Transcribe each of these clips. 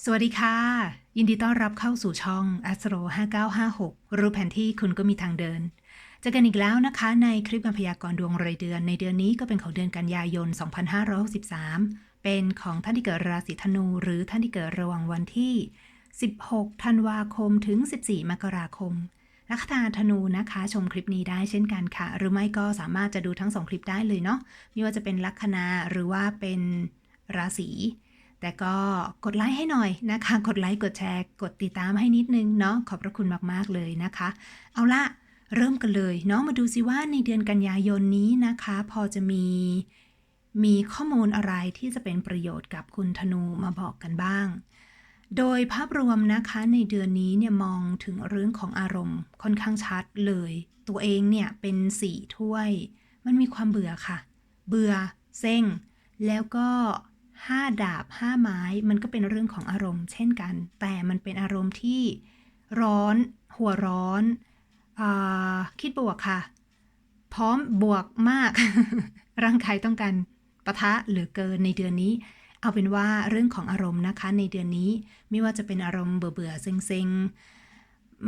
สวัสดีค่ะ ยินดีต้อนรับเข้าสู่ช่อง Astro 5956 รู้แผนที่คุณก็มีทางเดินเจอกันอีกแล้วนะคะ ในคลิปการพยากรณ์ดวงรายเดือน ในเดือนนี้ก็เป็นของเดือนกันยายน 2563 เป็นของท่านที่เกิดราศีธนู หรือท่านที่เกิดระหว่างวันที่ 16 ธันวาคมถึง 14 มกราคม ลัคนาธนูนะคะ ชมคลิปนี้ได้เช่นกันค่ะ หรือไม่ก็สามารถจะดูทั้งสองคลิปได้เลยเนาะไม่ว่าจะเป็นลัคนาหรือว่าเป็นราศี แต่ก็กดไลค์ให้หน่อยนะคะ กดไลค์ กดแชร์ กดติดตามให้นิดนึงเนาะ ขอบพระคุณมากๆเลยนะคะ เอาละเริ่มกันเลยเนาะ มาดูซิว่าในเดือนกันยายนนี้นะคะ พอจะมีมีข้อมูลอะไรที่จะเป็นประโยชน์กับคุณธนูมาบอกกันบ้าง โดยภาพรวมนะคะในเดือนนี้เนี่ยมองถึงเรื่องของอารมณ์ค่อนข้างชัดเลย ตัวเองเนี่ยเป็นสี่ถ้วย มันมีความเบื่อค่ะ เบื่อ เซ็ง แล้วก็ ห้าดาบห้าไม้ มันก็เป็นเรื่องของอารมณ์ เช่นกัน แต่มันเป็นอารมณ์ที่ร้อน หัวร้อนอคิดบวกค่ะ พร้อมบวกมาก ร่างกายต้องการปะทะหลือเกินในเดือนนี้ เอาเป็นว่าเรื่องของอารมณ์นะคะ ในเดือนนี้ไม่ว่าจะเป็นอารมณ์เบื่อเบื่อเซ็งเซ็ง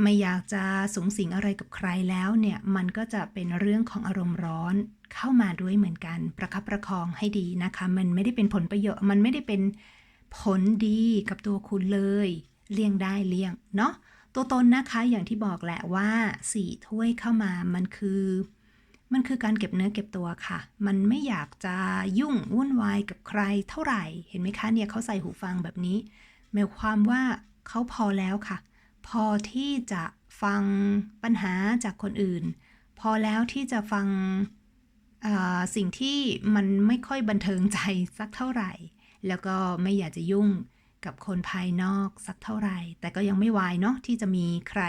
ไม่อยากจะสูงสิงอะไรกับใครแล้วเนี่ยมันก็จะเป็นเรื่องของอารมณ์ร้อนเข้ามาด้วยเหมือนกัน ประคับประคองให้ดีนะคะ มันไม่ได้เป็นผลประโยชน์มันไม่ได้เป็นผลดีกับตัวคุณเลย เลี่ยงได้เลี่ยงเนาะตัวตนนะคะอย่างที่บอกแหละว่าสี่ถ้วยเข้ามามันคือ มันคือการเก็บเนื้อเก็บตัวค่ะ มันไม่อยากจะยุ่งวุ่นวายกับใครเท่าไหร่ เห็นไหมคะเนี่ยเขาใส่หูฟังแบบนี้หมายความว่าเขาพอแล้วค่ะ พอที่จะฟังปัญหาจากคนอื่น พอแล้วที่จะฟังสิ่งที่มันไม่ค่อยบันเทิงใจสักเท่าไหร่ แล้วก็ไม่อยากจะยุ่งกับคนภายนอกสักเท่าไหร่ แต่ก็ยังไม่วายเนาะที่จะมีใคร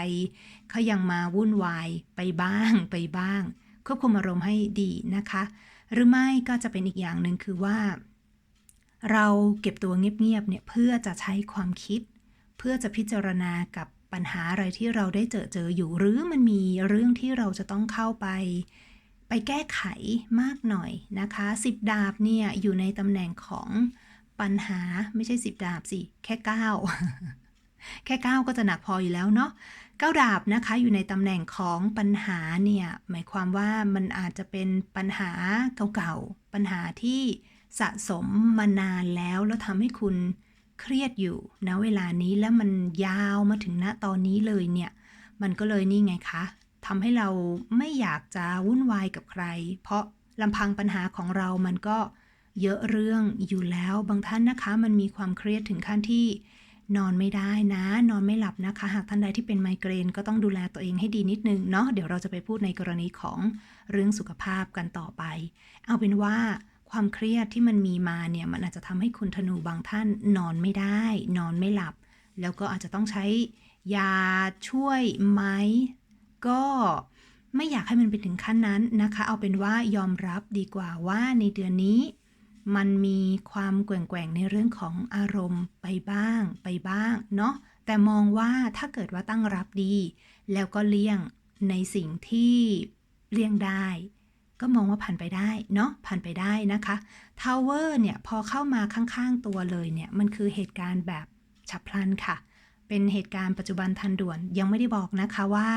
เขายังมาวุ่นวายไปบ้างไปบ้าง ควบคุมอารมณ์ให้ดีนะคะ หรือไม่ก็จะเป็นอีกอย่างหนึ่งคือว่า เราเก็บตัวเงียบๆเนี่ยเพื่อจะใช้ความคิด เพื่อจะพิจารณากับ ปัญหาอะไรที่เราได้เจอเจออยู่ หรือมันมีเรื่องที่เราจะต้องเข้าไป ไปแก้ไขมากหน่อยนะคะสิบดาบเนี่ยอยู่ในตำแหน่งของปัญหาไม่ใช่สิบดาบสิ แค่เก้าแค่เก้าก็จะหนักพออยู่แล้วเนาะเก้าดาบนะคะอยู่ในตำแหน่งของปัญหาเนี่ยหมายความว่ามันอาจจะเป็นปัญหาเก่าๆปัญหาที่สะสมมานานแล้วแล้วทำให้คุณ เครียดอยู่ณเวลานี้แล้วมันยาวมาถึงณตอนนี้เลยเนี่ย มันก็เลยนี่ไงคะทำให้เราไม่อยากจะวุ่นวายกับใคร เพราะลำพังปัญหาของเรามันก็เยอะเรื่องอยู่แล้วบางท่านนะคะ มันมีความเครียดถึงขั้นที่นอนไม่ได้นะ นอนไม่หลับนะคะ หากท่านใดที่เป็นไมเกรนก็ต้องดูแลตัวเองให้ดีนิดนึงเนาะเดี๋ยวเราจะไปพูดในกรณีของเรื่องสุขภาพกันต่อไป เอาเป็นว่า ความเครียดที่มันมีมาเนี่ยมันอาจจะทำให้คุณธนูบางท่านนอนไม่ได้ นอนไม่หลับ แล้วก็อาจจะต้องใช้ยาช่วยไหมก็ไม่อยากให้มันไปถึงขั้นนั้นนะคะ เอาเป็นว่ายอมรับดีกว่าว่าในเดือนนี้ มันมีความแกว่งๆในเรื่องของอารมณ์ไปบ้างไปบ้างเนาะแต่มองว่าถ้าเกิดว่าตั้งรับดี แล้วก็เลี่ยงในสิ่งที่เลี่ยงได้ ก็มองว่าผ่านไปได้เนาะผ่านไปได้นะคะทาวเวอร์เนี่ยพอเข้ามาข้างๆตัวเลยเนี่ยมันคือเหตุการณ์แบบฉับพลันค่ะ เป็นเหตุการณ์ปัจจุบันทันด่วนยังไม่ได้บอกนะคะว่า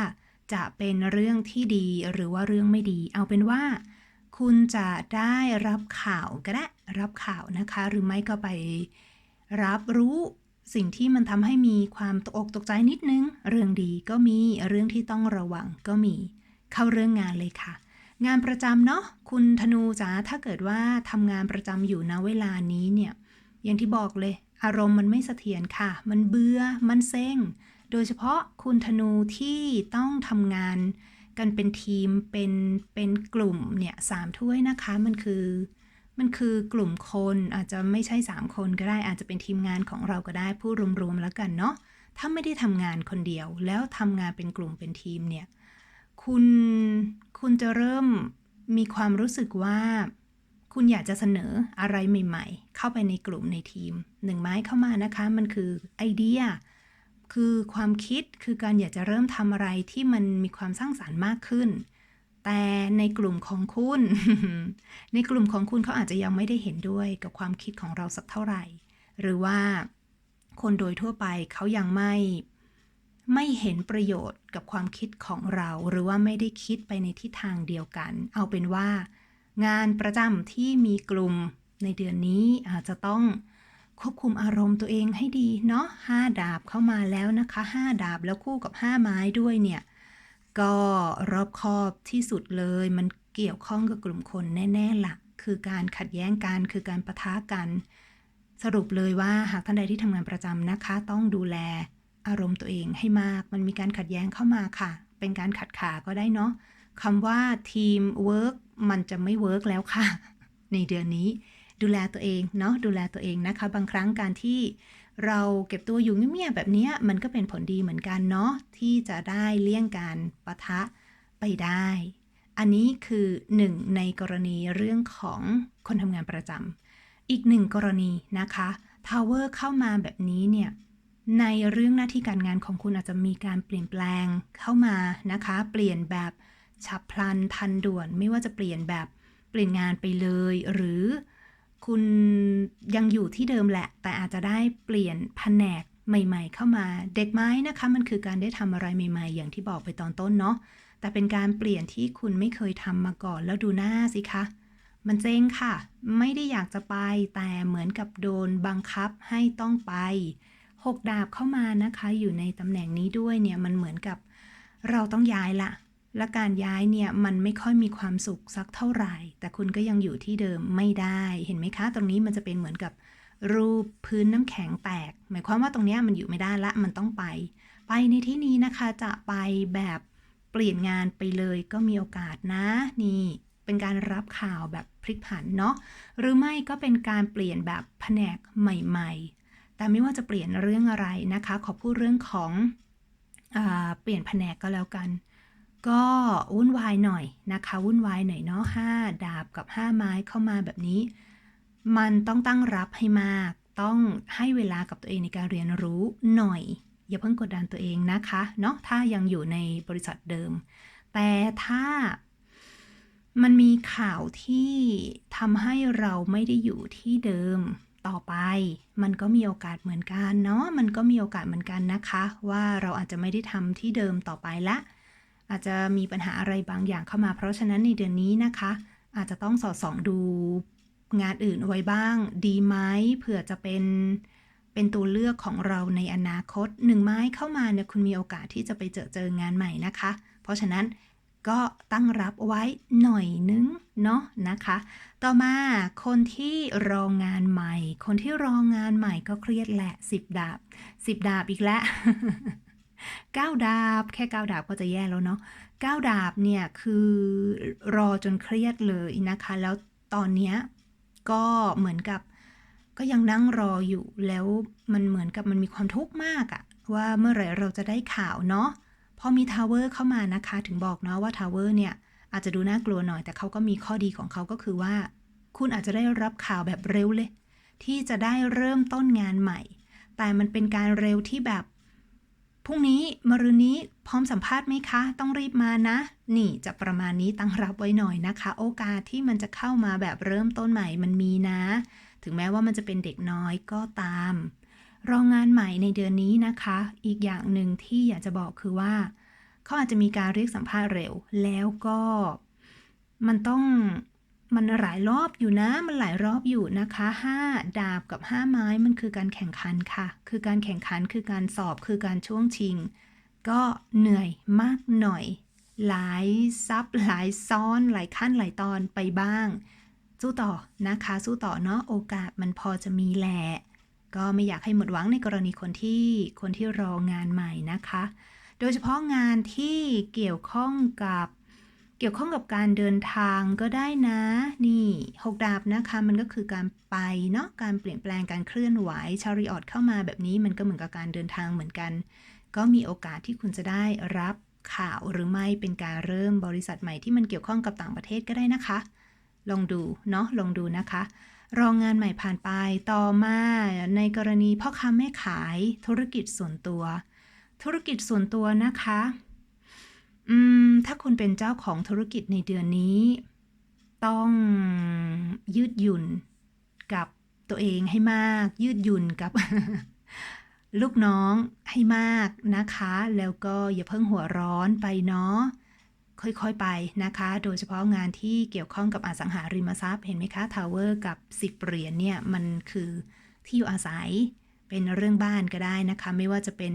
จะเป็นเรื่องที่ดีหรือว่าเรื่องไม่ดี เอาเป็นว่า คุณจะได้รับข่าวก็ได้รับข่าวนะคะ หรือไม่ก็ไปรับรู้สิ่งที่มันทำให้มีความตกอกตกใจนิดนึง เรื่องดีก็มีเรื่องที่ต้องระวังก็มี เข้าเรื่องงานเลยค่ะ งานประจำเนาะคุณธนูจ๋าถ้าเกิดว่าทำงานประจำอยู่นเวลานี้เนี่ยอย่างที่บอกเลย อารมณ์มันไม่เสถียรค่ะ มันเบื่อมันเซ็งโดยเฉพาะคุณธนูที่ต้องทำงานกันเป็นทีมเป็นเป็นกลุ่มเนี่ยสามถ้วยนะคะมันคือมันคือกลุ่มคนอาจจะไม่ใช่ 3 คนก็ได้อาจจะเป็นทีมงานของเราก็ได้พูดรวมๆแล้วกันเนาะถ้าไม่ได้ทำงานคนเดียว แล้วทำงานเป็นกลุ่มเป็นทีมเนี่ย คุณคุณจะเริ่มมีความรู้สึกว่า คุณอยากจะเสนออะไรใหม่ๆ เข้าไปในกลุ่มในทีมหนึ่งไม้เข้ามานะคะ มันคือไอเดีย คือความคิดคือการอยากจะเริ่มทำอะไรที่มันมีความสร้างสารรค์มากขึ้น แต่ในกลุ่มของคุณ ในกลุ่มของคุณเขาอาจจะยังไม่ได้เห็นด้วยกับความคิดของเราสักเท่าไหร่ หรือว่าคนโดยทั่วไปเขายังไม่ ไม่เห็นประโยชน์กับความคิดของเรา หรือว่าไม่ได้คิดไปในทิศทางเดียวกัน เอาเป็นว่า งานประจำที่มีกลุ่มในเดือนนี้อาจจะต้องควบคุมอารมณ์ตัวเองให้ดีเนาะห้าดาบเข้ามาแล้วนะคะห้าดาบแล้วคู่กับห้าไม้ด้วยเนี่ย ก็รอบคอบที่สุดเลยมันเกี่ยวข้องกับกลุ่มคนแน่ๆละ่ะ คือการขัดแย้งกันคือการประทะกัน สรุปเลยว่าหากท่านใดที่ทำงานประจำนะคะ ต้องดูแล อารมณ์ตัวเองให้มาก มันมีการขัดแย้งเข้ามาค่ะ เป็นการขัดขาก็ได้เนาะคำว่าทีมเวิร์กมันจะไม่เวิร์กแล้วค่ะ ในเดือนนี้ ดูแลตัวเองเนาะดูแลตัวเองนะคะ บางครั้งการที่เราเก็บตัวอยู่เงียบๆแบบนี้มันก็เป็นผลดีเหมือนกันเนาะที่จะได้เลี่ยงการปะทะไปได้ อันนี้คือหนึ่งในกรณีเรื่องของคนทำงานประจำอีกหนึ่งกรณีนะคะทาวเวอร์เข้ามาแบบนี้เนี่ย ในเรื่องหน้าที่การงานของคุณอาจจะมีการเปลี่ยนแปลงเข้ามานะคะ เปลี่ยนแบบฉับพลันทันด่วน ไม่ว่าจะเปลี่ยนแบบเปลี่ยนงานไปเลย หรือคุณยังอยู่ที่เดิมแหละ แต่อาจจะได้เปลี่ยนแผนกใหม่ ๆ เข้ามาเด็กไม้นะคะ มันคือการได้ทำอะไรใหม่ ๆ อย่างที่บอกไปตอนต้นเนาะแต่เป็นการเปลี่ยนที่คุณไม่เคยทำมาก่อนแล้วดูหน้าสิคะ มันเจ๊งค่ะ ไม่ได้อยากจะไปแต่เหมือนกับโดนบังคับให้ต้องไป หกดาบเข้ามานะคะ อยู่ในตำแหน่งนี้ด้วยเนี่ยมันเหมือนกับเราต้องย้ายละและการย้ายเนี่ยมันไม่ค่อยมีความสุขสักเท่าไหร่ แต่คุณก็ยังอยู่ที่เดิมไม่ได้เห็นไหมคะ ตรงนี้มันจะเป็นเหมือนกับรูปพื้นน้ำแข็งแตก หมายความว่าตรงนี้มันอยู่ไม่ได้ละมันต้องไป ไปในที่นี้นะคะจะไปแบบเปลี่ยนงานไปเลยก็มีโอกาสนะนี่เป็นการรับข่าวแบบพลิกผันเนาะหรือไม่ก็เป็นการเปลี่ยนแบบแผนกใหม่ ๆ แต่ไม่ว่าจะเปลี่ยนเรื่องอะไรนะคะ ขอพูดเรื่องของอเปลี่ยนแผนกก็แล้วกัน ก็วุ่นวายหน่อยนะคะ วุ่นวายหน่อยเนาะห้าดาบกับห้าไม้เข้ามาแบบนี้ มันต้องตั้งรับให้มาก ต้องให้เวลากับตัวเองในการเรียนรู้หน่อย อย่าเพิ่งกดดันตัวเองนะคะเนาะถ้ายังอยู่ในบริษัทเดิม แต่ถ้ามันมีข่าวที่ทำให้เราไม่ได้อยู่ที่เดิม ต่อไป มันก็มีโอกาสเหมือนกันเนาะมันก็มีโอกาสเหมือนกันนะคะ ว่าเราอาจจะไม่ได้ทำที่เดิมต่อไปละ อาจจะมีปัญหาอะไรบางอย่างเข้ามา เพราะฉะนั้นในเดือนนี้นะคะ อาจจะต้องสอดส่องดูงานอื่นไว้บ้าง ดีไหมเผื่อจะเป็นเป็นตัวเลือกของเราในอนาคตหนึ่งไม้เข้ามาเนี่ยคุณมีโอกาสที่จะไปเจอเจองานใหม่นะคะ เพราะฉะนั้น ก็ตั้งรับไว้หน่อยนึงเนาะนะคะ ต่อมาคนที่รองงานใหม่ คนที่รองงานใหม่ก็เครียดแหละ10ดาบ10 ดาบอีกแล้วก้าดาบ แค่ก้าดาบก็จะแย่แล้วเนาะก้าดาบเนี่ยคือรอจนเครียดเลยนะคะ แล้วตอนเนี้ยก็เหมือนกับก็ยังนั่งรออยู่แล้วมันเหมือนกับมันมีความทุกข์มากอะว่าเมื่อไหร่เราจะได้ข่าวเนาะ พอมีทาวเวอร์เข้ามานะคะ ถึงบอกเนาะว่าทาวเวอร์เนี่ย อาจจะดูน่ากลัวหน่อย แต่เขาก็มีข้อดีของเขาก็คือว่า คุณอาจจะได้รับข่าวแบบเร็วเลย ที่จะได้เริ่มต้นงานใหม่ แต่มันเป็นการเร็วที่แบบพรุ่งนี้มรืนนี้พร้อมสัมภาษณ์ไหมคะ ต้องรีบมานะ นี่จะประมาณนี้ตั้งรับไว้หน่อยนะคะ โอกาสที่มันจะเข้ามาแบบเริ่มต้นใหม่มันมีนะ ถึงแม้ว่ามันจะเป็นเด็กน้อยก็ตามรองงานใหม่ในเดือนนี้นะคะ อีกอย่างหนึ่งที่อยากจะบอกคือว่า เขาอาจจะมีการเรียกสัมภาษณ์เร็ว แล้วก็มันต้องมันหลายรอบอยู่นะ มันหลายรอบอยู่นะคะ 5 ดาบกับ 5 ไม้มันคือการแข่งขันค่ะ คือการแข่งขันคือการสอบคือการช่วงชิง ก็เหนื่อยมากหน่อย หลายซับหลายซ้อนหลายขั้นหลายตอนไปบ้าง สู้ต่อนะคะ สู้ต่อเนาะโอกาสมันพอจะมีแหละก็ไม่อยากให้หมดหวังในกรณีคนที่คนที่รองานใหม่นะคะ โดยเฉพาะงานที่เกี่ยวข้องกับเกี่ยวข้องกับการเดินทางก็ได้นะ นี่หกดาบนะคะ มันก็คือการไปเนาะการเปลี่ยนแปลงการเคลื่อนไหวชาริออตเข้ามาแบบนี้มันก็เหมือนกับการเดินทางเหมือนกัน ก็มีโอกาสที่คุณจะได้รับข่าวหรือไม่เป็นการเริ่มบริษัทใหม่ที่มันเกี่ยวข้องกับต่างประเทศก็ได้นะคะ ลองดูเนาะลองดูนะคะ รองงานใหม่ผ่านไปต่อมาในกรณีพ่อค้าแม่ขายธุรกิจส่วนตัว ธุรกิจส่วนตัวนะคะ อืม ถ้าคุณเป็นเจ้าของธุรกิจในเดือนนี้ ต้องยืดหยุ่นกับตัวเองให้มาก ยืดหยุ่นกับ ลูกน้องให้มากนะคะ แล้วก็อย่าเพิ่งหัวร้อนไปเนาะค่อยๆ ไปนะคะ โดยเฉพาะงานที่เกี่ยวข้องกับอสังหาริมทรัพย์ เห็นไหมคะ ทาวเวอร์กับ10เหรียญเนี่ย มันคือที่อยู่อาศัย เป็นเรื่องบ้านก็ได้นะคะ ไม่ว่าจะเป็น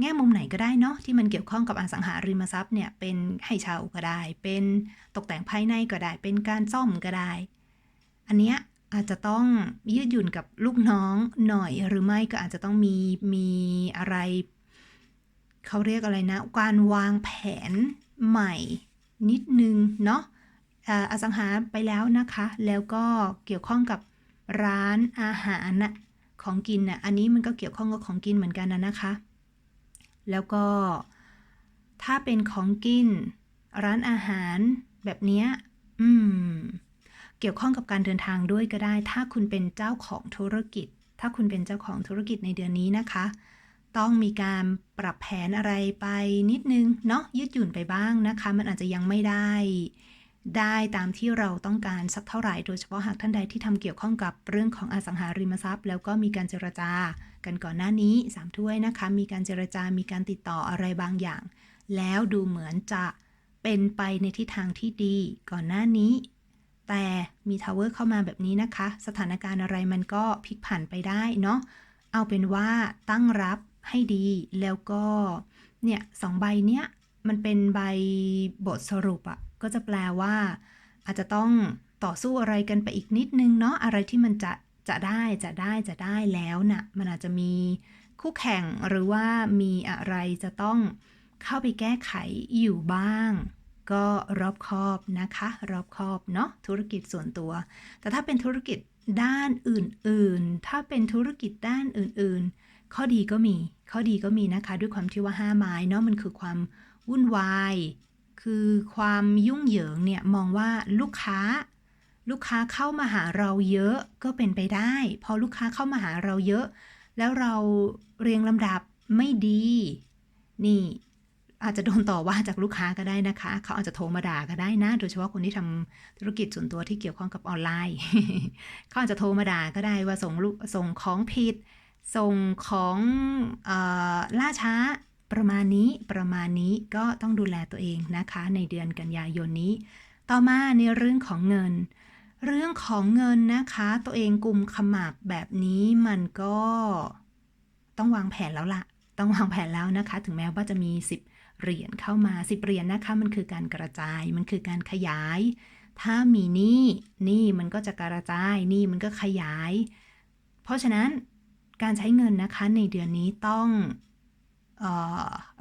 แง่มุมไหนก็ได้เนาะที่มันเกี่ยวข้องกับอสังหาริมทรัพย์เนี่ยเป็นให้เช่าก็ได้ เป็นตกแต่งภายในก็ได้ เป็นการซ่อมก็ได้ อันเนี้ยอาจจะต้องยืดหยุ่นกับลูกน้องหน่อยหรือไม่ก็อาจจะต้องมีมีอะไร เขาเรียกอะไรนะ การวางแผนใหม่นิดนึงเนาะออสังหาไปแล้วนะคะ แล้วก็เกี่ยวข้องกับร้านอาหารน่ะ ของกินน่ะอันนี้มันก็เกี่ยวข้องกับของกินเหมือนกันนะนะคะ แล้วก็ถ้าเป็นของกิน ร้านอาหารแบบเนี้ยอืม เกี่ยวข้องกับการเดินทางด้วยก็ได้ ถ้าคุณเป็นเจ้าของธุรกิจ ถ้าคุณเป็นเจ้าของธุรกิจในเดือนนี้นะคะ ต้องมีการปรับแผนอะไรไปนิดนึงเนาะยืดหยุ่นไปบ้างนะคะ มันอาจจะยังไม่ได้ ได้ตามที่เราต้องการสักเท่าไหร่ โดยเฉพาะหากท่านใดที่ทำเกี่ยวข้องกับเรื่องของอสังหาริมทรัพย์ แล้วก็มีการเจรจา กันก่อนหน้านี้สามถ้วยนะคะ มีการเจรจา มีการติดต่ออะไรบางอย่าง แล้วดูเหมือนจะเป็นไปในทิศทางที่ดีก่อนหน้านี้ แต่มีทาวเวอร์เข้ามาแบบนี้นะคะ สถานการณ์อะไรมันก็พลิกผันไปได้เนาะ เอาเป็นว่าตั้งรับให้ดี แล้วก็เนี่ยสองใบเนี้ยมันเป็นใบบทสรุปอะ ก็จะแปลว่า อาจจะต้องต่อสู้อะไรกันไปอีกนิดนึงเนาะอะไรที่มันจะจะได้จะได้จะได้แล้วน่ะมันอาจจะมีคู่แข่งหรือว่ามีอะไรจะต้องเข้าไปแก้ไขอยู่บ้าง ก็รอบคอบนะคะ รอบคอบเนาะธุรกิจส่วนตัว แต่ถ้าเป็นธุรกิจด้านอื่นๆ ถ้าเป็นธุรกิจด้านอื่นๆ ข้อดีก็มี ข้อดีก็มีนะคะ ด้วยความที่ว่าห้าไม้เนาะมันคือความวุ่นวาย คือความยุ่งเหยิงเนี่ยมองว่าลูกค้า ลูกค้าเข้ามาหาเราเยอะก็เป็นไปได้ พอลูกค้าเข้ามาหาเราเยอะ แล้วเราเรียงลำดับไม่ดี นี่อาจจะโดนต่อว่าจากลูกค้าก็ได้นะคะ เขาอาจจะโทรมาด่าก็ได้นะ โดยเฉพาะคนที่ทำธุรกิจส่วนตัวที่เกี่ยวข้องกับออนไลน์เขาอาจจะโทรมาด่าก็ได้ว่าส่งลูกส่งของผิด ส่งของออล่าช้า ประมาณนี้ประมาณนี้ก็ต้องดูแลตัวเองนะคะ ในเดือนกันยายนนี้ ต่อมาในเรื่องของเงิน เรื่องของเงินนะคะ ตัวเองกลุ่มขมับแบบนี้มันก็ต้องวางแผนแล้วล่ะ ต้องวางแผนแล้วนะคะ ถึงแม้ว่าจะมี 10 เหรียญเข้ามา 10 เหรียญนะคะ มันคือการกระจาย มันคือการขยาย ถ้ามีหนี้หนี้มันก็จะกระจายหนี้มันก็ขยาย เพราะฉะนั้นการใช้เงินนะคะในเดือนนี้ต้อง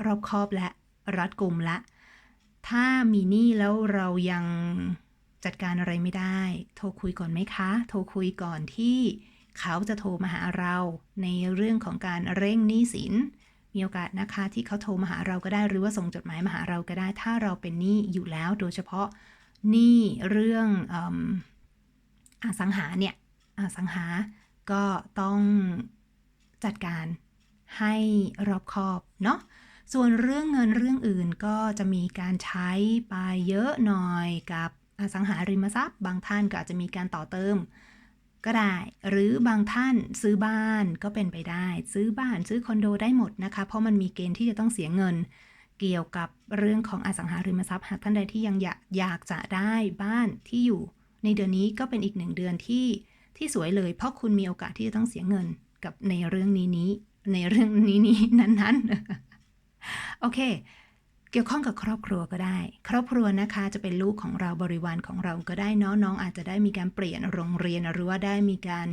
รอบคอบและรัดกลุ่มละ ถ้ามีหนี้แล้วเรายังจัดการอะไรไม่ได้ โทรคุยก่อนไหมคะ โทรคุยก่อนที่เขาจะโทรมาหาเราในเรื่องของการเร่งหนี้สิน มีโอกาสนะคะที่เขาโทรมาหาเราก็ได้หรือว่าส่งจดหมายมาหาเราก็ได้ ถ้าเราเป็นหนี้อยู่แล้วโดยเฉพาะหนี้เรื่องออสังหาเนี่ยอสังหาก็ต้องจัดการให้รอบคอบ เนาะส่วนเรื่องเงินเรื่องอื่นก็จะมีการใช้ไปเยอะหน่อยกับอสังหาริมทรัพย์ บางท่านก็อาจจะมีการต่อเติม ก็ได้ หรือบางท่านซื้อบ้านก็เป็นไปได้ ซื้อบ้านซื้อคอนโดได้หมดนะคะ เพราะมันมีเกณฑ์ที่จะต้องเสียเงิน เกี่ยวกับเรื่องของอสังหาริมทรัพย์ หากท่านใดที่ยังอยากอยากจะได้บ้านที่อยู่ ในเดือนนี้ก็เป็นอีกหนึ่งเดือนที่ที่สวยเลย เพราะคุณมีโอกาสที่จะต้องเสียเงินกับในเรื่องนี้นี้ ในเรื่องนี้นี้นั้นๆ โอเค เกี่ยวข้องกับครอบครัวก็ได้ ครอบครัวนะคะจะเป็นลูกของเราบริวารของเราก็ได้เนาะน้องอาจจะได้มีการเปลี่ยนโรงเรียนหรือว่าได้มีการ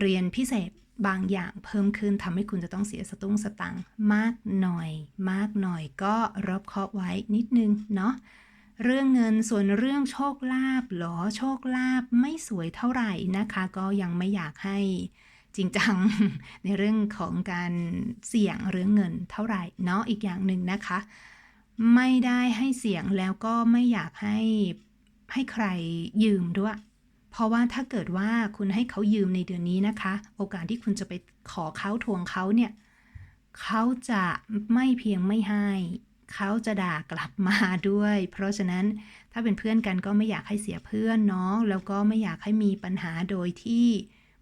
เรียนพิเศษบางอย่างเพิ่มขึ้นทำให้คุณจะต้องเสียสตุ้งสตังค์มากหน่อย มากหน่อยก็รอบคอบไว้นิดนึงเนาะเรื่องเงินส่วนเรื่องโชคลาภหรอโชคลาภไม่สวยเท่าไหร่นะคะ ก็ยังไม่อยากให้ จริงจังในเรื่องของการเสี่ยงเรื่องเงินเท่าไหร่เนาะอีกอย่างหนึ่งนะคะ ไม่ได้ให้เสี่ยงแล้วก็ไม่อยากให้ให้ใครยืมด้วย เพราะว่าถ้าเกิดว่าคุณให้เขายืมในเดือนนี้นะคะ โอกาสที่คุณจะไปขอเขาทวงเขาเนี่ยเขาจะไม่เพียงไม่ให้เขาจะด่ากลับมาด้วย เพราะฉะนั้นถ้าเป็นเพื่อนกันก็ไม่อยากให้เสียเพื่อนเนาะแล้วก็ไม่อยากให้มีปัญหาโดยที่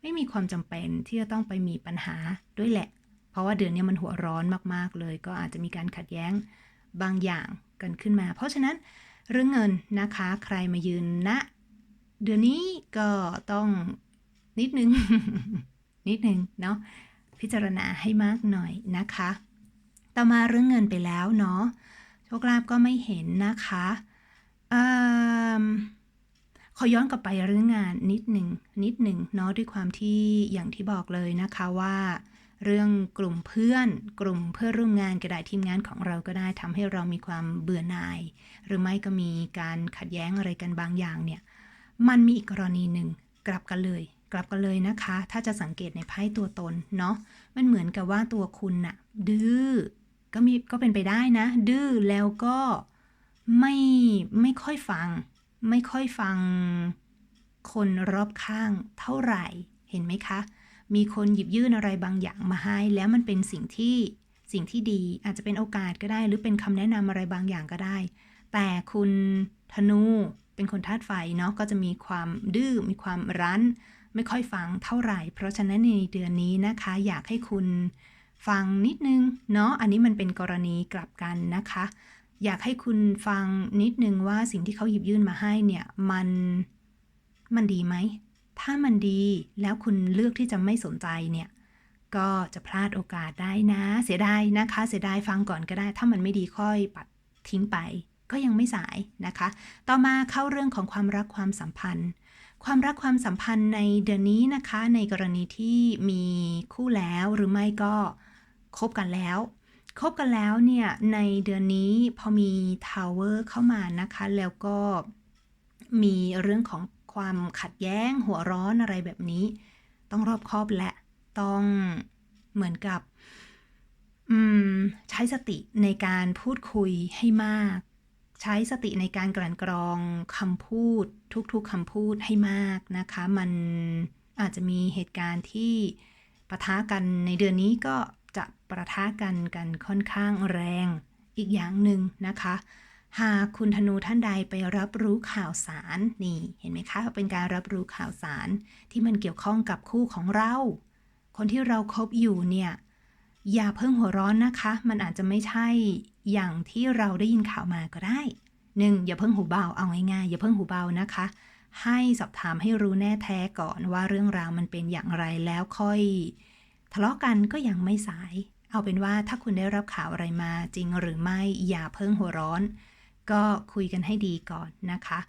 ไม่มีความจำเป็นที่จะต้องไปมีปัญหาด้วยแหละ เพราะว่าเดือนนี้มันหัวร้อนมากๆเลย ก็อาจจะมีการขัดแย้งบางอย่างกันขึ้นมา เพราะฉะนั้นเรื่องเงินนะคะใครมายืนณเดือนนี้ก็ต้องนิดนึง นิดนึงเนาะพิจารณาให้มากหน่อยนะคะ ต่อมาเรื่องเงินไปแล้วเนาะโชคลาภก็ไม่เห็นนะคะอืม ขอย้อนกลับไปเรื่องงานนิดหนึ่งนิดหนึ่งเนาะด้วยความที่อย่างที่บอกเลยนะคะว่า เรื่องกลุ่มเพื่อน กลุ่มเพื่อนร่วมงานก็ได้ทีมงานของเราก็ได้ทำให้เรามีความเบื่อหน่าย หรือไม่ก็มีการขัดแย้งอะไรกันบางอย่างเนี่ยมันมีอีกกรณีหนึ่งกลับกันเลย กลับกันเลยนะคะ ถ้าจะสังเกตในไพ่ตัวตนเนาะมันเหมือนกับว่าตัวคุณน่ะดื้อก็มีก็เป็นไปได้นะ ดื้อแล้วก็ไม่ไม่ค่อยฟัง ไม่ค่อยฟังคนรอบข้างเท่าไหร่ เห็นไหมคะ มีคนหยิบยื่นอะไรบางอย่างมาให้ แล้วมันเป็นสิ่งที่สิ่งที่ดีอาจจะเป็นโอกาสก็ได้ หรือเป็นคำแนะนำอะไรบางอย่างก็ได้ แต่คุณธนูเป็นคนธาตุไฟเนาะก็จะมีความดื้อมีความรั้น ไม่ค่อยฟังเท่าไหร่ เพราะฉะนั้นในเดือนนี้นะคะ อยากให้คุณฟังนิดนึงเนาะอันนี้มันเป็นกรณีกลับกันนะคะ อยากให้คุณฟังนิดนึงว่าสิ่งที่เขาหยิบยื่นมาให้เนี่ยมันมันดีไหม ถ้ามันดีแล้วคุณเลือกที่จะไม่สนใจเนี่ย ก็จะพลาดโอกาสได้นะ เสียดายนะคะ เสียดายฟังก่อนก็ได้ ถ้ามันไม่ดีค่อยปัดทิ้งไป ก็ยังไม่สายนะคะ ต่อมาเข้าเรื่องของความรักความสัมพันธ์ ความรักความสัมพันธ์ในเดือนนี้นะคะ ในกรณีที่มีคู่แล้วหรือไม่ก็คบกันแล้ว คบกันแล้วเนี่ยในเดือนนี้พอมีทาวเวอร์เข้ามานะคะ แล้วก็มีเรื่องของความขัดแย้งหัวร้อนอะไรแบบนี้ ต้องรอบคอบและต้องเหมือนกับอืมใช้สติในการพูดคุยให้มาก ใช้สติในการกลั่นกรองคำพูด ทุกๆคำพูดให้มากนะคะ มันอาจจะมีเหตุการณ์ที่ปะทะกันในเดือนนี้ก็ จะปะทะกันกันค่อนข้างแรงอีกอย่างหนึ่งนะคะ หากคุณธนูท่านใดไปรับรู้ข่าวสารนี่เห็นไหมคะ เป็นการรับรู้ข่าวสารที่มันเกี่ยวข้องกับคู่ของเรา คนที่เราครบอยู่เนี่ยอย่าเพิ่งหัวร้อนนะคะ มันอาจจะไม่ใช่อย่างที่เราได้ยินข่าวมาก็ได้หนึ่งอย่าเพิ่งหูเบาเอาง่ายๆอย่าเพิ่งหูเบานะคะ ให้สอบถามให้รู้แน่แท้ก่อนว่าเรื่องราวมันเป็นอย่างไรแล้วค่อย ทะเลาะกันก็ยังไม่สาย เอาเป็นว่าถ้าคุณได้รับข่าวอะไรมาจริงหรือไม่อย่าเพิ่งหัวร้อน ก็คุยกันให้ดีก่อนนะคะ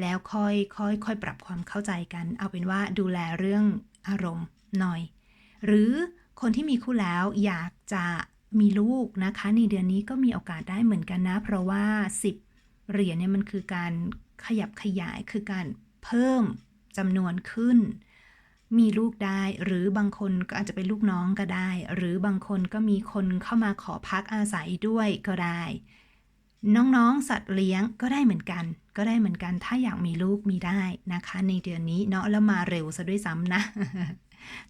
แล้วค่อยค่อยค่อยปรับความเข้าใจกัน เอาเป็นว่าดูแลเรื่องอารมณ์หน่อย หรือคนที่มีคู่แล้วอยากจะมีลูกนะคะ ในเดือนนี้ก็มีโอกาสได้เหมือนกันนะ เพราะว่า 10 เหรียญเนี่ยมันคือการขยับขยายคือการเพิ่มจำนวนขึ้น มีลูกได้ หรือบางคนก็อาจจะเป็นลูกน้องก็ได้ หรือบางคนก็มีคนเข้ามาขอพักอาศัยด้วยก็ได้ น้องๆสัตว์เลี้ยงก็ได้เหมือนกัน ก็ได้เหมือนกันถ้าอยากมีลูกมีได้นะคะ ในเดือนนี้เนาะแล้วมาเร็วซะด้วยซ้ำนะ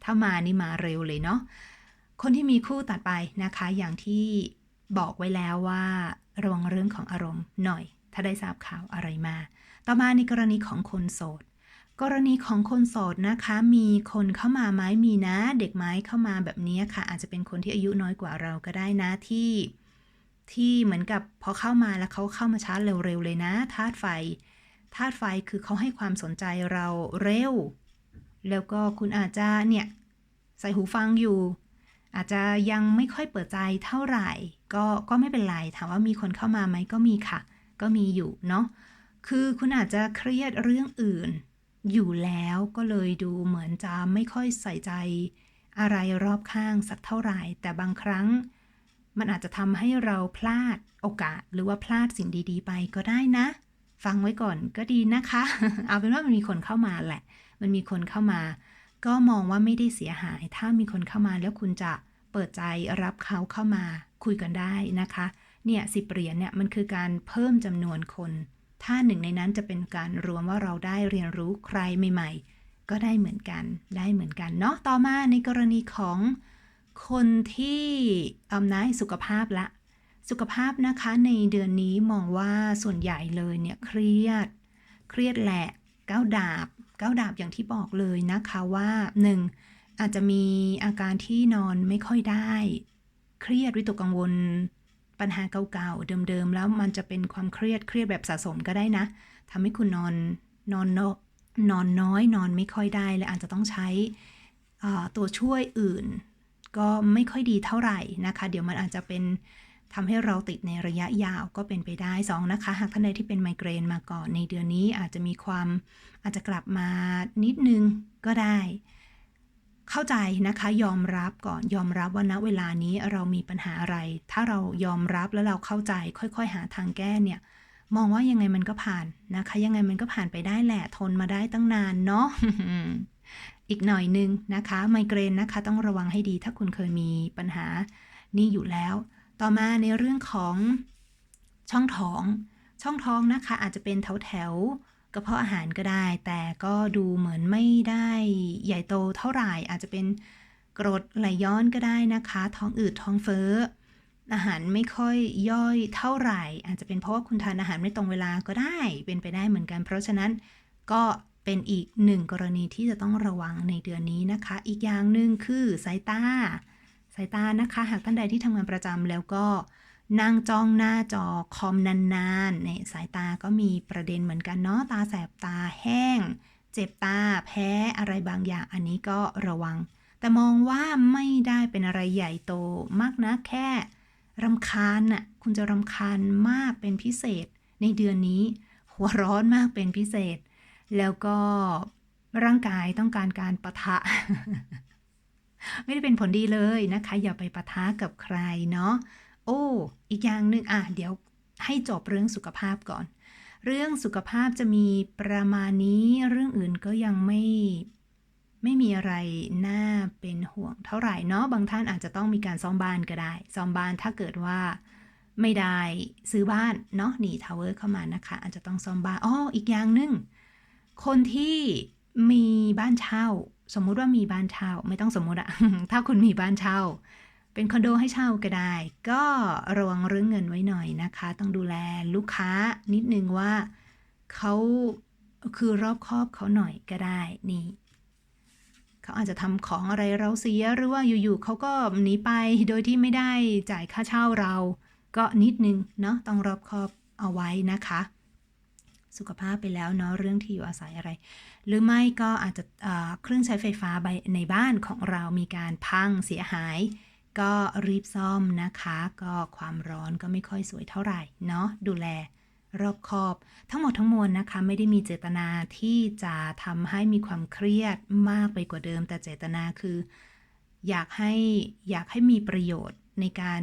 ถ้ามานี่มาเร็วเลยเนาะคนที่มีคู่ตัดไปนะคะ อย่างที่บอกไว้แล้วว่าระวังเรื่องของอารมณ์หน่อย ถ้าได้ทราบข่าวอะไรมา ต่อมาในกรณีของคนโสด กรณีของคนโสดนะคะ มีคนเข้ามาไหมมีนะ เด็กไม้เข้ามาแบบนี้ค่ะ อาจจะเป็นคนที่อายุน้อยกว่าเราก็ได้นะที่ที่เหมือนกับพอเข้ามาแล้วเขาเข้ามาช้าเร็วๆเลยนะธาตุไฟธาตุไฟคือเขาให้ความสนใจเราเร็ว แล้วก็คุณอาจจะเนี่ยใส่หูฟังอยู่ อาจจะยังไม่ค่อยเปิดใจเท่าไหร่ ก็ก็ไม่เป็นไรถามว่ามีคนเข้ามาไหมก็มีค่ะ ก็มีอยู่เนาะคือคุณอาจจะเครียดเรื่องอื่น อยู่แล้วก็เลยดูเหมือนจะไม่ค่อยใส่ใจ อะไรรอบข้างสักเท่าไหร่ แต่บางครั้ง มันอาจจะทำให้เราพลาดโอกาสหรือว่าพลาดสิ่งดี ๆ ไปก็ได้นะ ฟังไว้ก่อนก็ดีนะคะ เอาเป็นว่ามันมีคนเข้ามาแหละ มันมีคนเข้ามา ก็มองว่าไม่ได้เสียหาย ถ้ามีคนเข้ามาแล้วคุณจะเปิดใจรับเขาเข้ามาคุยกันได้นะคะ เนี่ยสิบเหรียญเนี่ยมันคือการเพิ่มจำนวนคน ถ้าหนึ่งในนั้นจะเป็นการรวมว่าเราได้เรียนรู้ใครใหม่ ๆ ก็ได้เหมือนกันได้เหมือนกันเนาะต่อมาในกรณีของคนที่เอำนาสุขภาพละ สุขภาพนะคะในเดือนนี้มองว่าส่วนใหญ่เลยเนี่ยเครียด เครียดแหละก้าวดาบก้าวดาบอย่างที่บอกเลยนะคะว่า 1. อาจจะมีอาการที่นอนไม่ค่อยได้ เครียดวิตกกังวล ปัญหาเก่าๆ เดิมๆ แล้วมันจะเป็นความเครียดเครียดแบบสะสมก็ได้นะทำให้คุณนอนนอนนอนน้อยนอนไม่ค่อยได้ และอาจจะต้องใช้ตัวช่วยอื่น ก็ไม่ค่อยดีเท่าไหร่นะคะ เดี๋ยวมันอาจจะเป็นทำให้เราติดในระยะยาวก็เป็นไปได้สองนะคะ หากท่านใดที่เป็นไมเกรนมาก่อนในเดือนนี้อาจจะมีความอาจจะกลับมานิดนึงก็ได้ เข้าใจนะคะยอมรับก่อนยอมรับว่าณเวลานี้เรามีปัญหาอะไร ถ้าเรายอมรับแล้วเราเข้าใจ ค่อยๆ หาทางแก้เนี่ยมองว่ายังไงมันก็ผ่านนะคะ ยังไงมันก็ผ่านไปได้แหละทนมาได้ตั้งนานเนาะอีกหน่อยนึงนะคะ ไมเกรนนะคะต้องระวังให้ดีถ้าคุณเคยมีปัญหานี่อยู่แล้ว ต่อมาในเรื่องของช่องท้อง ช่องท้องนะคะ อาจจะเป็นแถวแถว กระเพาะอาหารก็ได้ แต่ก็ดูเหมือนไม่ได้ใหญ่โตเท่าไหร่อาจจะเป็นกรดไหลย้อนก็ได้นะคะ ท้องอืดท้องเฟ้อ อาหารไม่ค่อยย่อยเท่าไหร่ อาจจะเป็นเพราะว่าคุณทานอาหารไม่ตรงเวลาก็ได้ เป็นไปได้เหมือนกัน เพราะฉะนั้นก็เป็นอีกหนึ่งกรณีที่จะต้องระวังในเดือนนี้นะคะ อีกอย่างหนึ่งคือสายตา สายตานะคะ หากท่านใดที่ทำงานประจำแล้วก็ นั่งจ้องหน้าจอคอมนานๆเนี่ยสายตาก็มีประเด็นเหมือนกันเนาะตาแสบตาแห้ง เจ็บตาแพ้อะไรบางอย่างอันนี้ก็ระวัง แต่มองว่าไม่ได้เป็นอะไรใหญ่โตมากนะแค่รำคาญน่ะคุณจะรำคาญมากเป็นพิเศษ ในเดือนนี้ หัวร้อนมากเป็นพิเศษ แล้วก็ร่างกายต้องการการปะทะ ไม่ได้เป็นผลดีเลยนะคะ อย่าไปปะทะกับใครเนาะ โอ้ อีกอย่างหนึ่งอะเดี๋ยวให้จบเรื่องสุขภาพก่อน เรื่องสุขภาพจะมีประมาณนี้ เรื่องอื่นก็ยังไม่ไม่มีอะไรน่าเป็นห่วงเท่าไหร่เนาะ บางท่านอาจจะต้องมีการซ่อมบ้านก็ได้ ซ่อมบ้านถ้าเกิดว่าไม่ได้ซื้อบ้านเนาะหนีทาวเวอร์เข้ามานะคะ อาจจะต้องซ่อมบ้านอ๋ออีกอย่างหนึ่งคนที่มีบ้านเช่า สมมุติว่ามีบ้านเช่า ไม่ต้องสมมุติอะถ้าคุณมีบ้านเช่า เป็นคอนโดให้เช่าก็ได้ ก็ระวังเรื่องเงินไว้หน่อยนะคะ ต้องดูแลลูกค้านิดนึงว่าเขาคือรอบคอบเขาหน่อยก็ได้นี่เขาอาจจะทำของอะไรเราเสียหรือว่าอยู่ๆเขาก็หนีไปโดยที่ไม่ได้จ่ายค่าเช่าเรา ก็นิดนึงเนาะต้องรอบคอบเอาไว้นะคะ สุขภาพไปแล้วเนาะเรื่องที่อยู่อาศัยอะไร หรือไม่ก็อาจจะเอ่อเครื่องใช้ไฟฟ้าในบ้านของเรามีการพังเสียหาย ก็รีบซ่อมนะคะ ก็ความร้อนก็ไม่ค่อยสวยเท่าไหร่เนาะดูแลรอบคอบ ทั้งหมดทั้งมวลนะคะ ไม่ได้มีเจตนาที่จะทำให้มีความเครียดมากไปกว่าเดิม แต่เจตนาคือ อยากให้อยากให้มีประโยชน์ในการ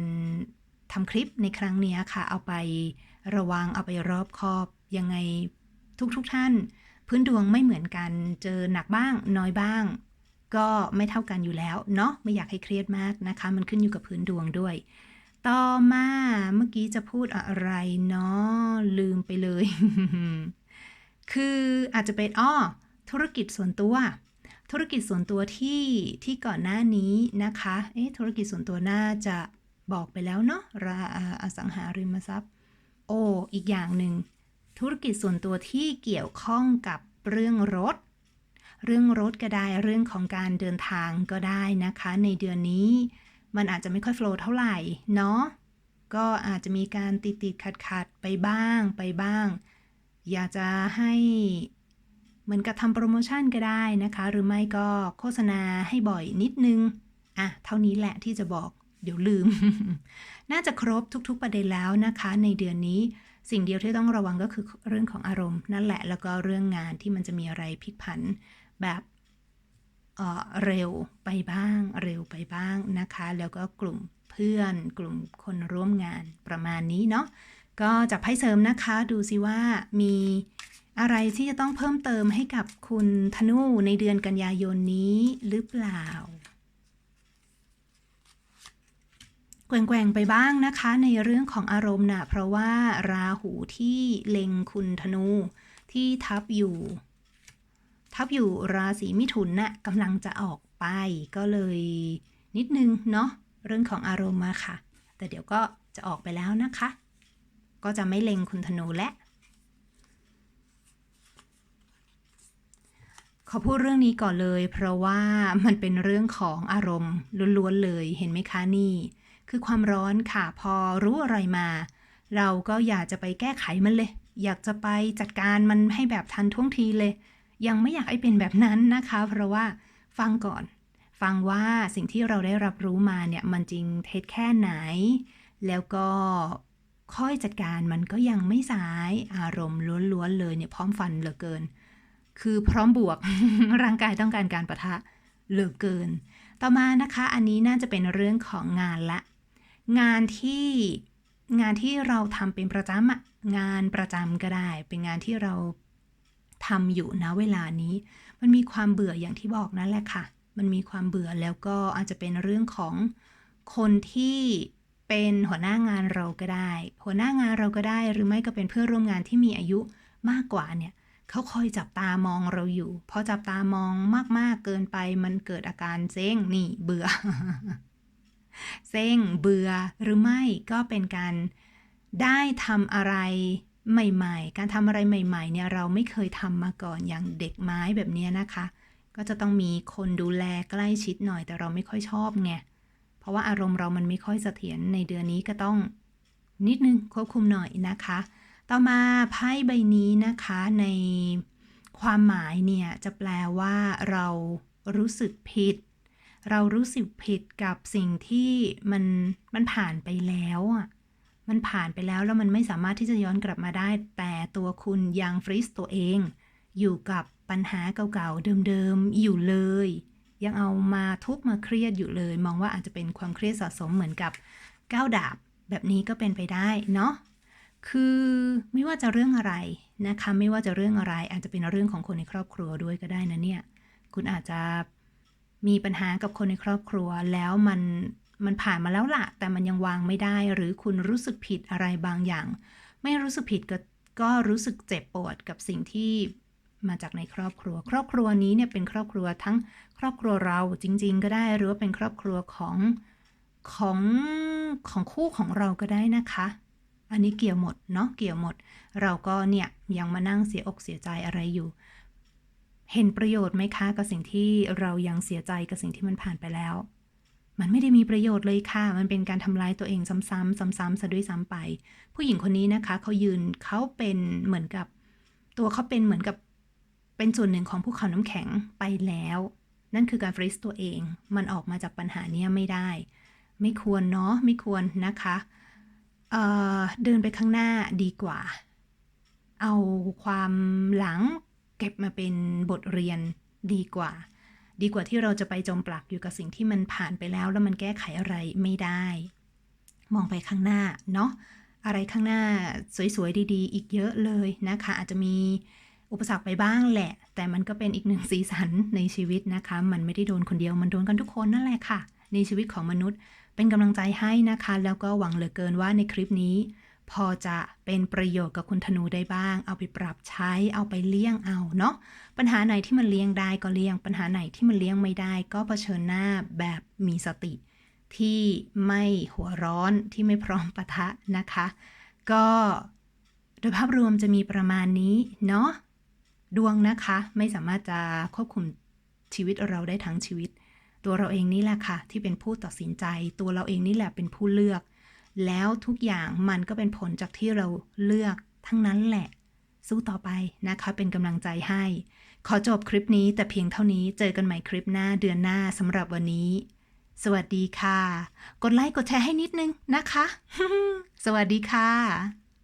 ทำคลิปในครั้งนี้ค่ะ เอาไประวังเอาไปรอบคอบยังไงทุกๆทท่าน พื้นดวงไม่เหมือนกันเจอหนักบ้างน้อยบ้าง ก็ไม่เท่ากันอยู่แล้วเนาะไม่อยากให้เครียดมากนะคะ มันขึ้นอยู่กับพื้นดวงด้วย ต่อมาเมื่อกี้จะพูดอะไรเนาะลืมไปเลย คืออาจจะเป็นอ้อธุรกิจส่วนตัว ธุรกิจส่วนตัวที่ที่ก่อนหน้านี้นะคะเอ๊ะธุรกิจส่วนตัวน่าจะบอกไปแล้วเนาะราอสังหาริมทรัพย์ โอ้อีกอย่างหนึ่งธุรกิจส่วนตัวที่เกี่ยวข้องกับเรื่องรถ เรื่องรถก็ได้เรื่องของการเดินทางก็ได้นะคะ ในเดือนนี้มันอาจจะไม่ค่อยโฟล์เท่าไหร่เนาะก็อาจจะมีการติดติดขัดขัดไปบ้างไปบ้าง อยากจะให้เหมือนกับทำโปรโมชั่นก็ได้นะคะ หรือไม่ก็โฆษณาให้บ่อยนิดนึงอะเท่านี้แหละที่จะบอกเดี๋ยวลืม น่าจะครบทุก ๆประเด็นแล้วนะคะ ในเดือนนี้สิ่งเดียวที่ต้องระวังก็คือเรื่องของอารมณ์นั่นแหละ แล้วก็เรื่องงานที่มันจะมีอะไรพลิกผัน แบบเเร็วไปบ้าง เร็วไปบ้างนะคะ แล้วก็กลุ่มเพื่อนกลุ่มคนร่วมงานประมาณนี้เนาะก็จับไพ่เสริมนะคะดูสิว่ามีอะไรที่จะต้องเพิ่มเติมให้กับคุณธนูในเดือนกันยายนนี้หรือเปล่าแกว่งๆไปบ้างนะคะในเรื่องของอารมณ์นะเพราะว่าราหูที่เล็งคุณธนูที่ทับอยู่ ทับอยู่ราศีมิถุนน่ะกำลังจะออกไป ก็เลยนิดนึงเนาะเรื่องของอารมณ์มาค่ะ แต่เดี๋ยวก็จะออกไปแล้วนะคะ ก็จะไม่เล็งคุณธนูและอพูดเรื่องนี้ก่อนเลย เพราะว่ามันเป็นเรื่องของอารมณ์ล้วนๆเลยเห็นไหมคะนี่ คือความร้อนค่ะพอรู้อะไรมา เราก็อยากจะไปแก้ไขมันเลย อยากจะไปจัดการมันให้แบบทันท่วงทีเลย ยังไม่อยากให้เป็นแบบนั้นนะคะ เพราะว่าฟังก่อน ฟังว่าสิ่งที่เราได้รับรู้มาเนี่ยมันจริงเท็จแค่ไหน แล้วก็ค่อยจัดการมันก็ยังไม่สายอารมณ์ล้วนๆเลยเนี่ยพร้อมฟันเหลือเกิน คือพร้อมบวกร่างกายต้องการการประทะเหลือเกิน ต่อมานะคะ อันนี้น่าจะเป็นเรื่องของงานละ งานที่งานที่เราทำเป็นประจำอะงานประจำก็ได้ เป็นงานที่เรา ทำอยู่นะเวลานี้ มันมีความเบื่ออย่างที่บอกนั่นแหละค่ะ มันมีความเบื่อแล้วก็อาจจะเป็นเรื่องของคนที่เป็นหัวหน้างานเราก็ได้ หัวหน้างานเราก็ได้หรือไม่ก็เป็นเพื่อนร่วมงานที่มีอายุมากกว่าเนี่ยเขาคอยจับตามองเราอยู่ พอจับตามองมาก ๆ เกินไปมันเกิดอาการเซ็งนี่เบื่อ เซ็งเบื่อหรือไม่ก็เป็นการได้ทำอะไร ใหม่ๆ การทำอะไรใหม่ๆ เนี่ยเราไม่เคยทำมาก่อนอย่างเด็กไม้แบบนี้นะคะ ก็จะต้องมีคนดูแลใกล้ชิดหน่อยแต่เราไม่ค่อยชอบไง เพราะว่าอารมณ์เรามันไม่ค่อยเสถียรในเดือนนี้ก็ต้อง นิดนึงควบคุมหน่อยนะคะ ต่อมาไพ่ใบนี้นะคะในความหมายเนี่ยจะแปลว่าเรารู้สึกผิด เรารู้สึกผิดกับสิ่งที่มันมันผ่านไปแล้วอะ มันผ่านไปแล้วแล้วมันไม่สามารถที่จะย้อนกลับมาได้ แต่ตัวคุณยังฟรีซตัวเอง อยู่กับปัญหาเก่าๆเดิมๆอยู่เลย ยังเอามาทุกมาเครียดอยู่เลย มองว่าอาจจะเป็นความเครียดสะสมเหมือนกับก้าวดาบ แบบนี้ก็เป็นไปได้เนาะคือไม่ว่าจะเรื่องอะไรนะคะ ไม่ว่าจะเรื่องอะไรอาจจะเป็นเรื่องของคนในครอบครัวด้วยก็ได้นะเนี่ย คุณอาจจะมีปัญหากับคนในครอบครัวแล้วมัน มันผ่านมาแล้วละแต่มันยังวางไม่ได้ หรือคุณรู้สึกผิดอะไรบางอย่าง ไม่รู้สึกผิดก็ก็รู้สึกเจ็บปวดกับสิ่งที่มาจากในครอบครัว ครอบครัวนี้เนี่ยเป็นครอบครัวทั้งครอบครัวเราจริง ๆ ก็ได้ หรือว่าเป็นครอบครัวของของของคู่ของเราก็ได้นะคะ อันนี้เกี่ยวหมดเนาะเกี่ยวหมด เราก็เนี่ยยังมานั่งเสียอกเสียใจอะไรอยู่ เห็นประโยชน์ไหมคะกับสิ่งที่เรายังเสียใจกับสิ่งที่มันผ่านไปแล้ว มันไม่ได้มีประโยชน์เลยค่ะ มันเป็นการทำลายตัวเองซ้ำๆซ้ำๆซะด้วยซ้ำไป ผู้หญิงคนนี้นะคะเขายืนเขาเป็นเหมือนกับ ตัวเขาเป็นเหมือนกับเป็นส่วนหนึ่งของภูเขาน้ำแข็งไปแล้ว นั่นคือการฟรีซตัวเอง มันออกมาจากปัญหานี้ไม่ได้ ไม่ควรเนาะไม่ควรนะคะเอ่อเดินไปข้างหน้าดีกว่า เอาความหลังเก็บมาเป็นบทเรียนดีกว่า ดีกว่าที่เราจะไปจมปลักอยู่กับสิ่งที่มันผ่านไปแล้ว แล้วมันแก้ไขอะไรไม่ได้ มองไปข้างหน้าเนาะอะไรข้างหน้าสวยๆดีๆ อีกเยอะเลยนะคะ อาจจะมีอุปสรรคไปบ้างแหละ แต่มันก็เป็นอีกหนึ่งสีสันในชีวิตนะคะ มันไม่ได้โดนคนเดียวมันโดนกันทุกคนนั่นแหละค่ะ ในชีวิตของมนุษย์เป็นกำลังใจให้นะคะ แล้วก็หวังเหลือเกินว่าในคลิปนี้ พอจะเป็นประโยชน์กับคุณธนูได้บ้าง เอาไปปรับใช้เอาไปเลี่ยงเอาเนาะปัญหาไหนที่มันเลี่ยงได้ก็เลี่ยง ปัญหาไหนที่มันเลี่ยงไม่ได้ ก็เผชิญหน้าแบบมีสติ ที่ไม่หัวร้อนที่ไม่พร้อมปะทะนะคะ ก็โดยภาพรวมจะมีประมาณนี้เนาะดวงนะคะไม่สามารถจะควบคุมชีวิตเราได้ทั้งชีวิต ตัวเราเองนี่แหละค่ะ ที่เป็นผู้ตัดสินใจ ตัวเราเองนี่แหละเป็นผู้เลือก แล้วทุกอย่างมันก็เป็นผลจากที่เราเลือกทั้งนั้นแหละ สู้ต่อไปนะคะ เป็นกำลังใจให้ ขอจบคลิปนี้แต่เพียงเท่านี้เจอกันใหม่คลิปหน้าเดือนหน้าสำหรับวันนี้ สวัสดีค่ะ กดไลค์กดแชร์ให้นิดนึงนะคะ สวัสดีค่ะ